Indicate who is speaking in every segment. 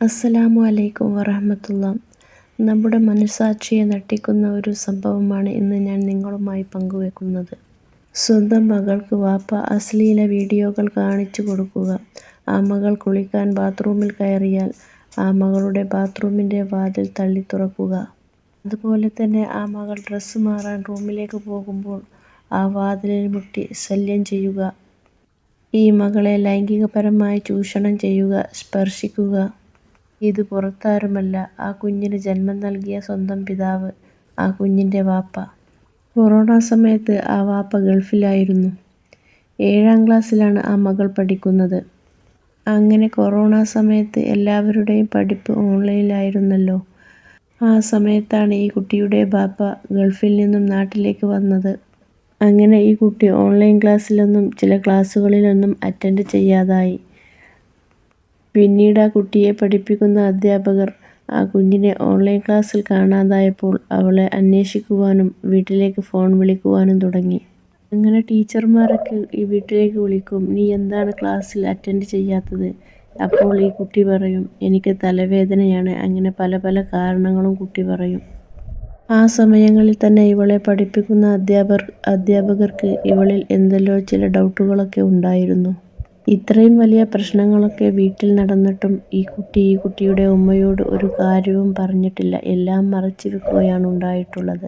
Speaker 1: അസ്സലാമു അലൈക്കും വറഹമത്തുള്ള. നമ്മുടെ മനസാക്ഷിയെ നട്ടിക്കുന്ന ഒരു സംഭവമാണ് ഇന്ന് ഞാൻ നിങ്ങളുമായി പങ്കുവെക്കുന്നത്. സ്വന്തം മകൾക്ക് വാപ്പ അശ്ലീല വീഡിയോകൾ കാണിച്ചു കൊടുക്കുക. ആ മകൾ കുളിക്കാൻ ബാത്റൂമിൽ കയറിയാൽ ആ മകളുടെ ബാത്റൂമിന്റെ വാതിൽ തള്ളി തുറക്കുക. അതുപോലെ തന്നെ ആ മകൾ ഡ്രസ്സ് മാറാൻ റൂമിലേക്ക് പോകുമ്പോൾ ആ വാതിലിൽ മുട്ടി ശല്യം ചെയ്യുക. ഈ മകളെ ലൈംഗികപരമായി ചൂഷണം ചെയ്യുക സ്പർശിക്കുക. ഇത് പുറത്താരുമല്ല. ആ കുഞ്ഞിന് ജന്മം നൽകിയ സ്വന്തം പിതാവ് ആ കുഞ്ഞിന്റെ വാപ്പ. കൊറോണ സമയത്ത് ആ വാപ്പ ഗൾഫിലായിരുന്നു. ഏഴാം ക്ലാസ്സിലാണ് ആ മകൾ പഠിക്കുന്നത്. അങ്ങനെ കൊറോണ സമയത്ത് എല്ലാവരുടെയും പഠിപ്പ് ഓൺലൈനിലായിരുന്നല്ലോ. ആ സമയത്താണ് ഈ കുട്ടിയുടെ ബാപ്പ ഗൾഫിൽ നിന്നും നാട്ടിലേക്ക് വന്നത്. അങ്ങനെ ഈ കുട്ടി ഓൺലൈൻ ക്ലാസ്സിലൊന്നും ചില ക്ലാസ്സുകളിലൊന്നും അറ്റൻഡ് ചെയ്യാതായി. പിന്നീട് ആ കുട്ടിയെ പഠിപ്പിക്കുന്ന അധ്യാപകർ ആ കുഞ്ഞിനെ ഓൺലൈൻ ക്ലാസ്സിൽ കാണാതായപ്പോൾ അവളെ അന്വേഷിക്കുവാനും വീട്ടിലേക്ക് ഫോൺ വിളിക്കുവാനും തുടങ്ങി. അങ്ങനെ ടീച്ചർമാരൊക്കെ ഈ വീട്ടിലേക്ക് വിളിക്കും നീ എന്താണ് ക്ലാസ്സിൽ അറ്റൻഡ് ചെയ്യാത്തത്? അപ്പോൾ ഈ കുട്ടി പറയും എനിക്ക് തലവേദനയാണ്. അങ്ങനെ പല പല കാരണങ്ങളും കുട്ടി പറയും. ആ സമയങ്ങളിൽ തന്നെ ഇവളെ പഠിപ്പിക്കുന്ന അധ്യാപകർ അധ്യാപകർക്ക് ഇവളിൽ എന്തെല്ലോ ചില ഡൗട്ടുകളൊക്കെ ഉണ്ടായിരുന്നു. ഇത്രയും വലിയ പ്രശ്നങ്ങളൊക്കെ വീട്ടിൽ നടന്നിട്ടും ഈ കുട്ടി ഈ കുട്ടിയുടെ ഉമ്മയോട് ഒരു കാര്യവും പറഞ്ഞിട്ടില്ല. എല്ലാം മറച്ചു വെക്കുകയാണ് ഉണ്ടായിട്ടുള്ളത്.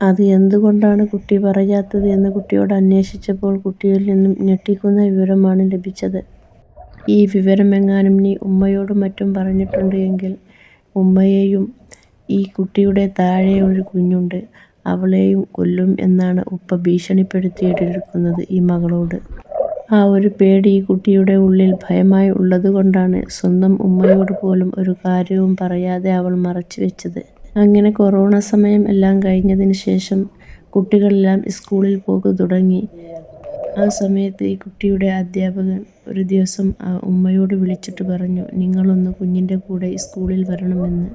Speaker 1: അത് എന്തുകൊണ്ടാണ് കുട്ടി പറയാത്തത് എന്ന് കുട്ടിയോട് അന്വേഷിച്ചപ്പോൾ കുട്ടിയിൽ നിന്നും ഞെട്ടിക്കുന്ന വിവരമാണ് ലഭിച്ചത്. ഈ വിവരമെങ്ങാനും നീ ഉമ്മയോടും മറ്റും പറഞ്ഞിട്ടുണ്ട് എങ്കിൽ ഉമ്മയെയും ഈ കുട്ടിയുടെ താഴെ ഒരു കുഞ്ഞുണ്ട്. അവളെയും കൊല്ലും എന്നാണ് ഉപ്പ ഭീഷണിപ്പെടുത്തിയിട്ടിരിക്കുന്നത് ഈ മകളോട്. ആ ഒരു പേടി ഈ കുട്ടിയുടെ ഉള്ളിൽ ഭയമായി ഉള്ളതുകൊണ്ടാണ് സ്വന്തം ഉമ്മയോട് പോലും ഒരു കാര്യവും പറയാതെ അവൾ മറച്ചുവെച്ചത്. അങ്ങനെ കൊറോണ സമയം എല്ലാം കഴിഞ്ഞതിന് ശേഷം കുട്ടികളെല്ലാം സ്കൂളിൽ പോകു തുടങ്ങി. ആ സമയത്ത് ഈ കുട്ടിയുടെ അധ്യാപകൻ ഒരു ദിവസം ആ ഉമ്മയോട് വിളിച്ചിട്ട് പറഞ്ഞു നിങ്ങളൊന്ന് കുഞ്ഞിന്റെ കൂടെ സ്കൂളിൽ വരണമെന്ന്.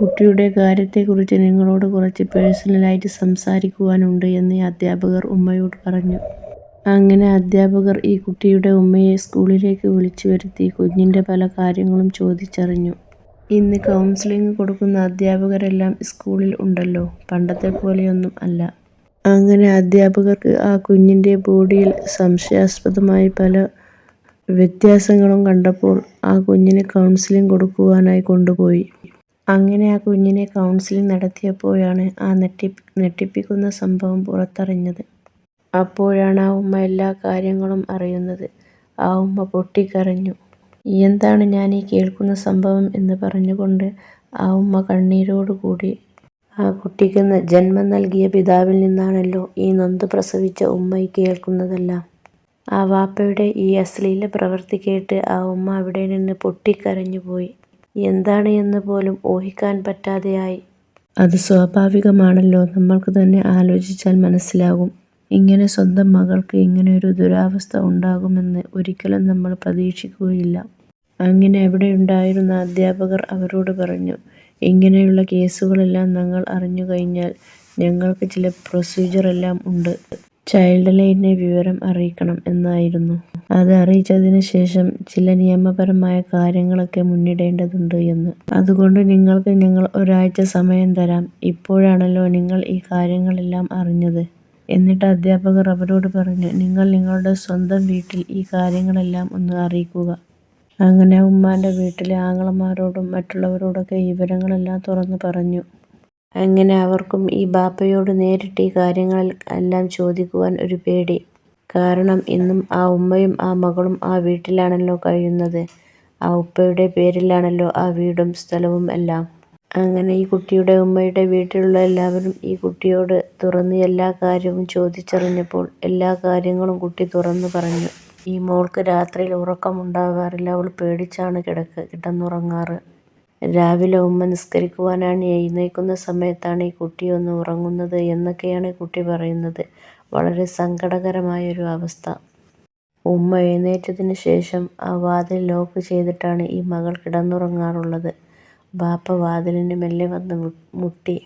Speaker 1: കുട്ടിയുടെ കാര്യത്തെക്കുറിച്ച് നിങ്ങളോട് കുറച്ച് പേഴ്സണലായിട്ട് സംസാരിക്കുവാനുണ്ട് എന്ന് അധ്യാപകർ ഉമ്മയോട് പറഞ്ഞു. അങ്ങനെ അധ്യാപകർ ഈ കുട്ടിയുടെ ഉമ്മയെ സ്കൂളിലേക്ക് വിളിച്ചു വരുത്തി കുഞ്ഞിന്റെ പല കാര്യങ്ങളും ചോദിച്ചറിഞ്ഞു. ഇന്ന് കൗൺസിലിംഗ് കൊടുക്കുന്ന അധ്യാപകരെല്ലാം സ്കൂളിൽ ഉണ്ടല്ലോ. പണ്ടത്തെ പോലെയൊന്നും അല്ല. അങ്ങനെ അധ്യാപകർക്ക് ആ കുഞ്ഞിന്റെ ബോഡിയിൽ സംശയാസ്പദമായി പല വ്യത്യാസങ്ങളും കണ്ടപ്പോൾ ആ കുഞ്ഞിന് കൗൺസിലിംഗ് കൊടുക്കുവാനായി കൊണ്ടുപോയി. അങ്ങനെ ആ കുഞ്ഞിനെ കൗൺസിലിംഗ് നടത്തിയപ്പോഴാണ് ആ ഞെട്ടിപ്പിക്കുന്ന സംഭവം പുറത്തറിഞ്ഞത്. അപ്പോഴാണ് ആ ഉമ്മ എല്ലാ കാര്യങ്ങളും അറിയുന്നത്. ആ ഉമ്മ പൊട്ടിക്കരഞ്ഞു. എന്താണ് ഞാൻ ഈ കേൾക്കുന്ന സംഭവം എന്ന് പറഞ്ഞുകൊണ്ട് ആ ഉമ്മ കണ്ണീരോടുകൂടി ആ കുട്ടിക്ക് ജന്മം നൽകിയ പിതാവിൽ നിന്നാണല്ലോ ഈ നൊന്ത് പ്രസവിച്ച ഉമ്മ ഈ കേൾക്കുന്നതെല്ലാം. ആ വാപ്പയുടെ ഈ അശ്ലീല പ്രവൃത്തി കേട്ട് ആ ഉമ്മ അവിടെ നിന്ന് പൊട്ടിക്കരഞ്ഞു പോയി എന്താണ് എന്ന് പോലും ഊഹിക്കാൻ പറ്റാതെയായി. അത് സ്വാഭാവികമാണല്ലോ. നമ്മൾക്ക് തന്നെ ആലോചിച്ചാൽ മനസ്സിലാകും. ഇങ്ങനെ സ്വന്തം മകൾക്ക് ഇങ്ങനെയൊരു ദുരവസ്ഥ ഉണ്ടാകുമെന്ന് ഒരിക്കലും നമ്മൾ പ്രതീക്ഷിക്കുകയില്ല. അങ്ങനെ അവിടെയുണ്ടായിരുന്ന അധ്യാപകർ അവരോട് പറഞ്ഞു ഇങ്ങനെയുള്ള കേസുകളെല്ലാം ഞങ്ങൾ അറിഞ്ഞു കഴിഞ്ഞാൽ ഞങ്ങൾക്ക് ചില പ്രൊസീജിയർ എല്ലാം ഉണ്ട്. ചൈൽഡ് ലൈനെ വിവരം അറിയിക്കണം എന്നായിരുന്നു. അത് അറിയിച്ചതിന് ശേഷം ചില നിയമപരമായ കാര്യങ്ങളൊക്കെ മുന്നിടേണ്ടതുണ്ട് എന്ന്. അതുകൊണ്ട് നിങ്ങൾക്ക് ഞങ്ങൾ ഒരാഴ്ച സമയം തരാം. ഇപ്പോഴാണല്ലോ നിങ്ങൾ ഈ കാര്യങ്ങളെല്ലാം അറിഞ്ഞത്. എന്നിട്ട് അധ്യാപകർ അവരോട് പറഞ്ഞു നിങ്ങൾ നിങ്ങളുടെ സ്വന്തം വീട്ടിൽ ഈ കാര്യങ്ങളെല്ലാം ഒന്ന് അറിയിക്കുക. അങ്ങനെ ഉമ്മാന്റെ വീട്ടിലെ ആങ്ങളമാരോടും മറ്റുള്ളവരോടൊക്കെ വിവരങ്ങളെല്ലാം തുറന്നു പറഞ്ഞു. അങ്ങനെ അവർക്കും ഈ ബാപ്പയോട് നേരിട്ട് ഈ കാര്യങ്ങൾ എല്ലാം ചോദിക്കുവാൻ ഒരു പേടി. കാരണം ഇന്നും ആ ഉമ്മയും ആ മകളും ആ വീട്ടിലാണല്ലോ കഴിയുന്നത്. ആ ഉപ്പയുടെ പേരിലാണല്ലോ ആ വീടും സ്ഥലവും എല്ലാം. അങ്ങനെ ഈ കുട്ടിയുടെ ഉമ്മയുടെ വീട്ടിലുള്ള എല്ലാവരും ഈ കുട്ടിയോട് തുറന്ന് എല്ലാ കാര്യവും ചോദിച്ചറിഞ്ഞപ്പോൾ എല്ലാ കാര്യങ്ങളും കുട്ടി തുറന്നു പറഞ്ഞു. ഈ മോൾക്ക് രാത്രിയിൽ ഉറക്കമുണ്ടാകാറില്ല. അവൾ പേടിച്ചാണ് കിടക്ക് കിടന്നുറങ്ങാറ്. രാവിലെ ഉമ്മ നിസ്കരിക്കുവാനാണ് എഴുന്നേൽക്കുന്ന സമയത്താണ് ഈ കുട്ടി ഒന്ന് ഉറങ്ങുന്നത് എന്നൊക്കെയാണ് കുട്ടി പറയുന്നത്. വളരെ സങ്കടകരമായ ഒരു അവസ്ഥ. ഉമ്മ എഴുന്നേറ്റതിന് ശേഷം ആ വാതിൽ ലോക്ക് ചെയ്തിട്ടാണ് ഈ മകൾ കിടന്നുറങ്ങാറുള്ളത്. ബാപ്പ വാതിലിന് മെല്ലെ വന്ന് മുട്ടി.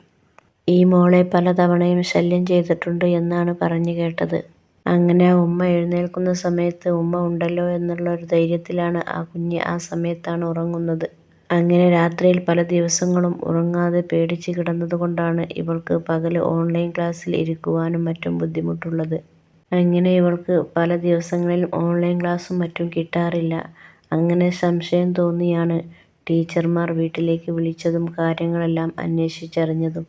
Speaker 1: ഈ മോളെ പലതവണയും ശല്യം ചെയ്തിട്ടുണ്ട് എന്നാണ് പറഞ്ഞു കേട്ടത്. അങ്ങനെ ഉമ്മ എഴുന്നേൽക്കുന്ന സമയത്ത് ഉമ്മ ഉണ്ടല്ലോ എന്നുള്ള ഒരു ധൈര്യത്തിലാണ് ആ കുഞ്ഞ് ആ സമയത്താണ് ഉറങ്ങുന്നത്. അങ്ങനെ രാത്രിയിൽ പല ദിവസങ്ങളും ഉറങ്ങാതെ പേടിച്ച് കിടന്നതുകൊണ്ടാണ് ഇവൾക്ക് പകൽ ഓൺലൈൻ ക്ലാസ്സിൽ ഇരിക്കുവാനും മറ്റും ബുദ്ധിമുട്ടുള്ളത്. അങ്ങനെ ഇവൾക്ക് പല ദിവസങ്ങളിലും ഓൺലൈൻ ക്ലാസ്സും മറ്റും കിട്ടാറില്ല. അങ്ങനെ സംശയം തോന്നിയാണ് ടീച്ചർമാർ വീട്ടിലേക്ക് വിളിച്ചതും കാര്യങ്ങളെല്ലാം അന്വേഷിച്ചറിഞ്ഞതും.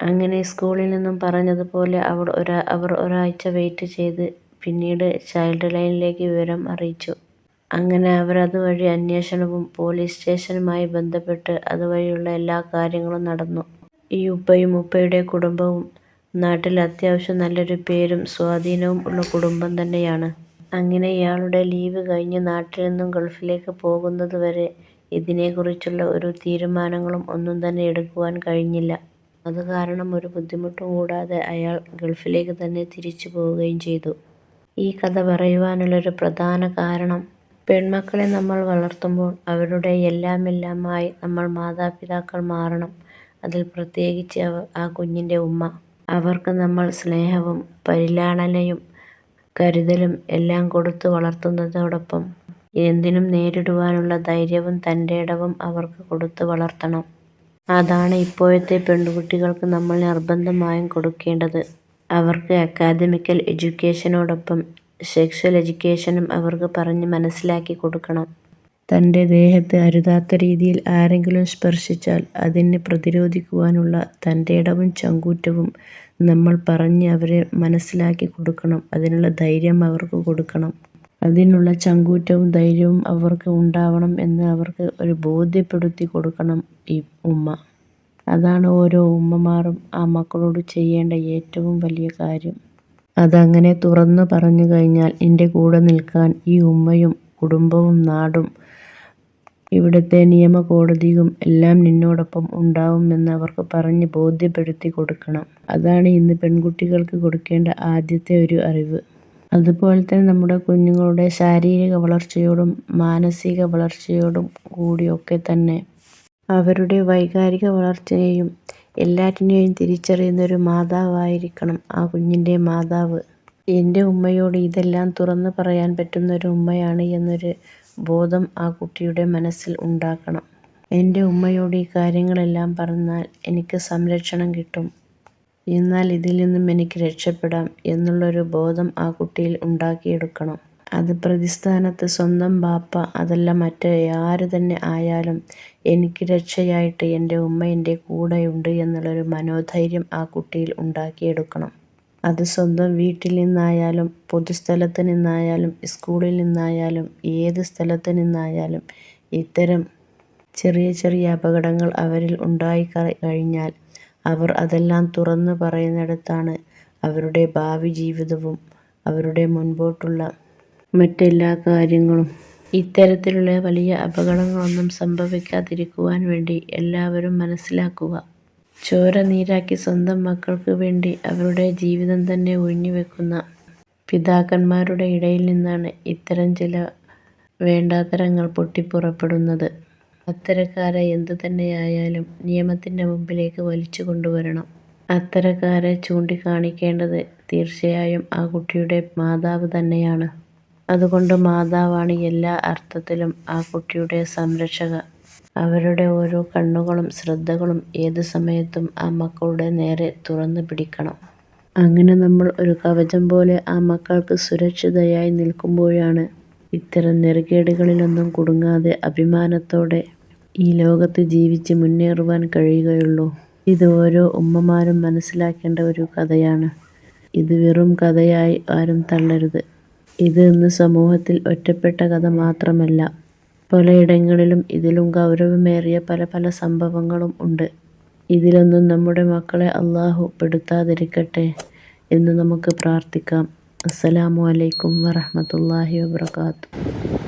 Speaker 1: അങ്ങനെ സ്കൂളിൽ നിന്നും പറഞ്ഞതുപോലെ അവർ ഒരാഴ്ച വെയിറ്റ് ചെയ്ത് പിന്നീട് ചൈൽഡ് ലൈനിലേക്ക് വിവരം അറിയിച്ചു. അങ്ങനെ അവർ അതുവഴി അന്വേഷണവും പോലീസ് സ്റ്റേഷനുമായി ബന്ധപ്പെട്ട് അതുവഴിയുള്ള എല്ലാ കാര്യങ്ങളും നടന്നു. ഈ ഉപ്പയും ഉപ്പയുടെ കുടുംബവും നാട്ടിൽ അത്യാവശ്യം നല്ലൊരു പേരും സ്വാധീനവും ഉള്ള കുടുംബം തന്നെയാണ്. അങ്ങനെ ഇയാളുടെ ലീവ് കഴിഞ്ഞ് നാട്ടിൽ നിന്നും ഗൾഫിലേക്ക് പോകുന്നത് വരെ ഇതിനെക്കുറിച്ചുള്ള ഒരു തീരുമാനങ്ങളും ഒന്നും തന്നെ എടുക്കുവാൻ കഴിഞ്ഞില്ല. അതുകാരണം ഒരു ബുദ്ധിമുട്ടും കൂടാതെ അയാൾ ഗൾഫിലേക്ക് തന്നെ തിരിച്ചു പോവുകയും ചെയ്തു. ഈ കഥ പറയുവാനുള്ളൊരു പ്രധാന കാരണം പെൺമക്കളെ നമ്മൾ വളർത്തുമ്പോൾ അവരുടെ എല്ലാമെല്ലാമായി നമ്മൾ മാതാപിതാക്കൾ മാറണം. അതിൽ പ്രത്യേകിച്ച് ആ കുഞ്ഞിന്റെ ഉമ്മ. അവർക്ക് നമ്മൾ സ്നേഹവും പരിലാളനയും കരുതലും എല്ലാം കൊടുത്തു വളർത്തുന്നതോടൊപ്പം എന്തിനും നേരിടുവാനുള്ള ധൈര്യവും തന്റെ ഇടവും അവർക്ക് കൊടുത്തു വളർത്തണം. അതാണ് ഇപ്പോഴത്തെ പെൺകുട്ടികൾക്ക് നമ്മൾ നിർബന്ധമായും കൊടുക്കേണ്ടത്. അവർക്ക് അക്കാദമിക്കൽ എഡ്യൂക്കേഷനോടൊപ്പം സെക്സ്വൽ എഡ്യൂക്കേഷനും അവർക്ക് പറഞ്ഞ് മനസ്സിലാക്കി കൊടുക്കണം. തന്റെ ദേഹത്ത് അരുതാത്ത രീതിയിൽ ആരെങ്കിലും സ്പർശിച്ചാൽ അതിന് പ്രതിരോധിക്കുവാനുള്ള ഇടവും ചങ്കൂറ്റവും നമ്മൾ പറഞ്ഞ് അവരെ മനസ്സിലാക്കി കൊടുക്കണം. അതിനുള്ള ധൈര്യം അവർക്ക് കൊടുക്കണം. അതിനുള്ള ചങ്കൂറ്റവും ധൈര്യവും അവർക്ക് ഉണ്ടാവണം എന്ന് അവർക്ക് ഒരു ബോധ്യപ്പെടുത്തി കൊടുക്കണം ഈ ഉമ്മ. അതാണ് ഓരോ ഉമ്മമാരും ആ മക്കളോട് ചെയ്യേണ്ട ഏറ്റവും വലിയ കാര്യം. അതങ്ങനെ തുറന്നു പറഞ്ഞു കഴിഞ്ഞാൽ എന്റെ കൂടെ നിൽക്കാൻ ഈ ഉമ്മയും കുടുംബവും നാടും ഇവിടുത്തെ നിയമകോടതിയും എല്ലാം നിന്നോടൊപ്പം ഉണ്ടാവും എന്ന് അവർക്ക് പറഞ്ഞ് ബോധ്യപ്പെടുത്തി കൊടുക്കണം. അതാണ് ഇന്ന് പെൺകുട്ടികൾക്ക് കൊടുക്കേണ്ട ആദ്യത്തെ ഒരു അറിവ്. അതുപോലെ തന്നെ നമ്മുടെ കുഞ്ഞുങ്ങളുടെ ശാരീരിക വളർച്ചയോടും മാനസിക വളർച്ചയോടും കൂടിയൊക്കെ തന്നെ അവരുടെ വൈകാരിക വളർച്ചയെയും എല്ലാറ്റിനെയും തിരിച്ചറിയുന്ന ഒരു മാതാവായിരിക്കണം ആ കുഞ്ഞിന്റെ മാതാവ്. എന്റെ ഉമ്മയോട് ഇതെല്ലാം തുറന്ന് പറയാൻ പറ്റുന്ന ഒരു ഉമ്മയാണ് എന്നൊരു ബോധം ആ കുട്ടിയുടെ മനസ്സിൽ ഉണ്ടാക്കണം. എന്റെ ഉമ്മയോട് ഈ കാര്യങ്ങളെല്ലാം പറഞ്ഞാൽ എനിക്ക് സംരക്ഷണം കിട്ടും. എന്നാൽ ഇതിൽ നിന്നും എനിക്ക് രക്ഷപ്പെടാം എന്നുള്ളൊരു ബോധം ആ കുട്ടിയിൽ ഉണ്ടാക്കിയെടുക്കണം. അത് പ്രതിസ്ഥാനത്ത് സ്വന്തം ബാപ്പ അതല്ല മറ്റാര് തന്നെ ആയാലും എനിക്ക് രക്ഷയായിട്ട് എന്റെ ഉമ്മ എന്റെ കൂടെയുണ്ട് എന്നുള്ളൊരു മനോധൈര്യം ആ കുട്ടിയിൽ ഉണ്ടാക്കിയെടുക്കണം. അത് സ്വന്തം വീട്ടിൽ നിന്നായാലും പൊതുസ്ഥലത്ത് നിന്നായാലും സ്കൂളിൽ നിന്നായാലും ഏത് സ്ഥലത്ത് നിന്നായാലും ഇത്തരം ചെറിയ ചെറിയ അപകടങ്ങൾ അവരിൽ ഉണ്ടായിക്കഴിഞ്ഞാൽ അവർ അതെല്ലാം തുറന്നു പറയുന്നിടത്താണ് അവരുടെ ഭാവി ജീവിതവും അവരുടെ മുൻപോട്ടുള്ള മറ്റെല്ലാ കാര്യങ്ങളും. ഇത്തരത്തിലുള്ള വലിയ അപകടങ്ങളൊന്നും സംഭവിക്കാതിരിക്കുവാൻ വേണ്ടി എല്ലാവരും മനസ്സിലാക്കുക. ചോര നീരാക്കി സ്വന്തം മക്കൾക്ക് വേണ്ടി അവരുടെ ജീവിതം തന്നെ ഒഴിഞ്ഞുവെക്കുന്ന പിതാക്കന്മാരുടെ ഇടയിൽ നിന്നാണ് ഇത്തരം ചില വേണ്ടാത്തരങ്ങൾ പൊട്ടിപ്പുറപ്പെടുന്നത്. അത്തരക്കാരെ എന്തു തന്നെയായാലും നിയമത്തിന്റെ മുമ്പിലേക്ക് വലിച്ചു കൊണ്ടുവരണം. അത്തരക്കാരെ ചൂണ്ടിക്കാണിക്കേണ്ടത് തീർച്ചയായും ആ കുട്ടിയുടെ മാതാവ് തന്നെയാണ്. അതുകൊണ്ട് മാതാവാണ് എല്ലാ അർത്ഥത്തിലും ആ കുട്ടിയുടെ സംരക്ഷക. അവരുടെ ഓരോ കണ്ണുകളും ശ്രദ്ധകളും ഏത് സമയത്തും ആ മക്കളുടെ നേരെ തുറന്നു പിടിക്കണം. അങ്ങനെ നമ്മൾ ഒരു കവചം പോലെ ആ മക്കൾക്ക് സുരക്ഷിതയായി നിൽക്കുമ്പോഴാണ് ഇത്തരം നെറുകേടുകളിലൊന്നും കുടുങ്ങാതെ അഭിമാനത്തോടെ ഈ ലോകത്ത് ജീവിച്ച് മുന്നേറുവാൻ കഴിയുകയുള്ളൂ. ഇത് ഓരോ ഉമ്മമാരും മനസ്സിലാക്കേണ്ട ഒരു കഥയാണ്. ഇത് വെറും കഥയായി ആരും തള്ളരുത്. ഇത് ഇന്ന് സമൂഹത്തിൽ ഒറ്റപ്പെട്ട കഥ മാത്രമല്ല. പലയിടങ്ങളിലും ഇതിലും ഗൗരവമേറിയ പല പല സംഭവങ്ങളും ഉണ്ട്. ഇതിലൊന്നും നമ്മുടെ മക്കളെ അല്ലാഹു പെടുത്താതിരിക്കട്ടെ എന്ന് നമുക്ക് പ്രാർത്ഥിക്കാം. അസ്സലാമു അലൈക്കും വറഹ്മത്തുള്ളാഹി വബറകാതുഹു.